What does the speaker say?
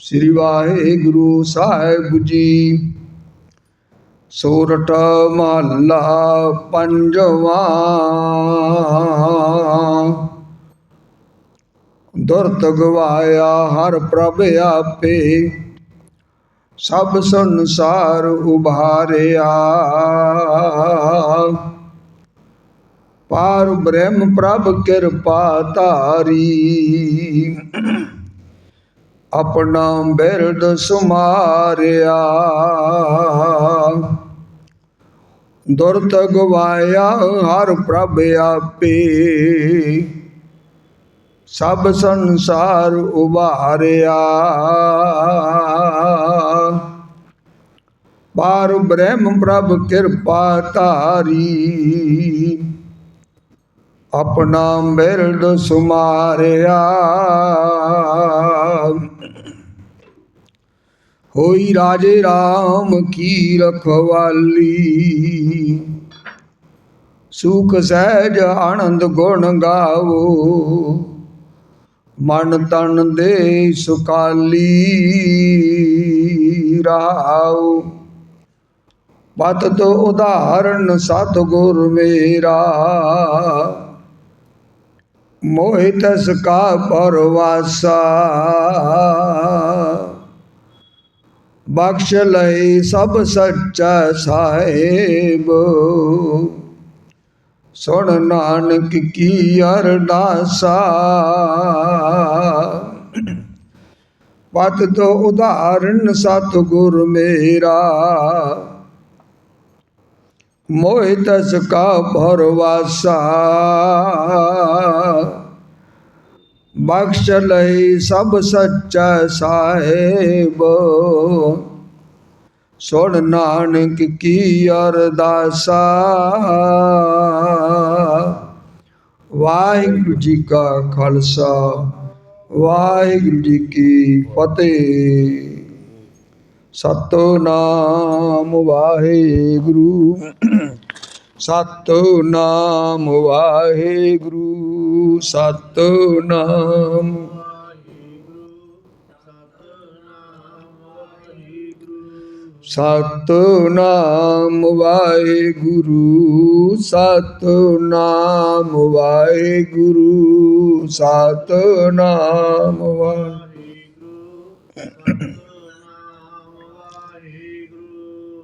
ਸ੍ਰੀ ਵਾਹਿਗੁਰੂ ਸਾਹਿਬ ਜੀ ਸੋਰਠ ਮਹੱਲਾ ਪੰਜਵਾਂ ਦੁਰਤ ਗਵਾਇਆ ਹਰ ਪ੍ਰਭ ਆਪੇ ਸਭ ਸੰਸਾਰ ਉਭਾਰਿਆ ਪਾਰ ਬ੍ਰਹਮ ਪ੍ਰਭ ਕਿਰਪਾ ਧਾਰੀ। ਆਪਣਾ ਬਿਰਦ ਸੁਮਾਰਿਆ। ਦੁਰਤ ਗਵਾਇਆ ਹਰ ਪ੍ਰਭ ਆਪੇ। ਸਭ ਸੰਸਾਰ ਉਭਾਰਿਆ। ਪਾਰ ਬ੍ਰਹਮ ਪ੍ਰਭ ਕਿਰਪਾ ਧਾਰੀ। ਆਪਣਾ ਮਿਰਦ ਸੁਮਾਰਿਆ। ਹੋਈ ਰਾਜੇ RAM ਕੀ ਰਖਵਾਲੀ। ਸੁਖ ਸਹਿਜ ਆਨੰਦ ਗੁਣ ਗਾਵੋ। ਮਨ ਤਨ ਦੇ ਸੁਕਾਲੀ ਰਾਉ ਪਤ ਤੋ ਉਦਾਹਰਨ ਸਤਿਗੁਰ ਮੇਰਾ। ਮੋਹਿਤ ਕਾ ਪਰਵਾਸਾ। ਬਖਸ਼ ਲਈ ਸਭ ਸੱਚਾ ਸਾਹਿਬ। ਸੁਣ ਨਾਨਕ ਕੀ ਅਰਦਾਸਾ। ਪਤ ਤੋ ਉਦਾਹਰਨ ਸਤਿਗੁਰ ਮੇਰਾ। ਮੋਹਿਤ ਕਾ ਭਰਵਾਸਾ ਬਖਸ਼ ਲਈ ਸਭ ਸੱਚਾ ਸਾਹਿਬ। ਸੁਣ ਨਾਨਕ ਕੀ ਅਰਦਾਸਾ। ਵਾਹਿਗੁਰੂ ਜੀ ਕਾ ਖਾਲਸਾ, ਵਾਹਿਗੁਰੂ ਜੀ ਕੀ ਫਤਿਹ। ਸਤਨਾਮ ਵਾਹਿਗੁਰੂ। ਸਤਨਾਮ ਵਾਹਿਗੁਰੂ ਸਤਨਾਮ ਸਤਨਾਮ ਵਾਹਿਗੁਰੂ ਸਤਨਾਮ ਵਾਹਿਗੁਰੂ ਸਤਨਾਮ ਵਾਹਿਗੁਰੂ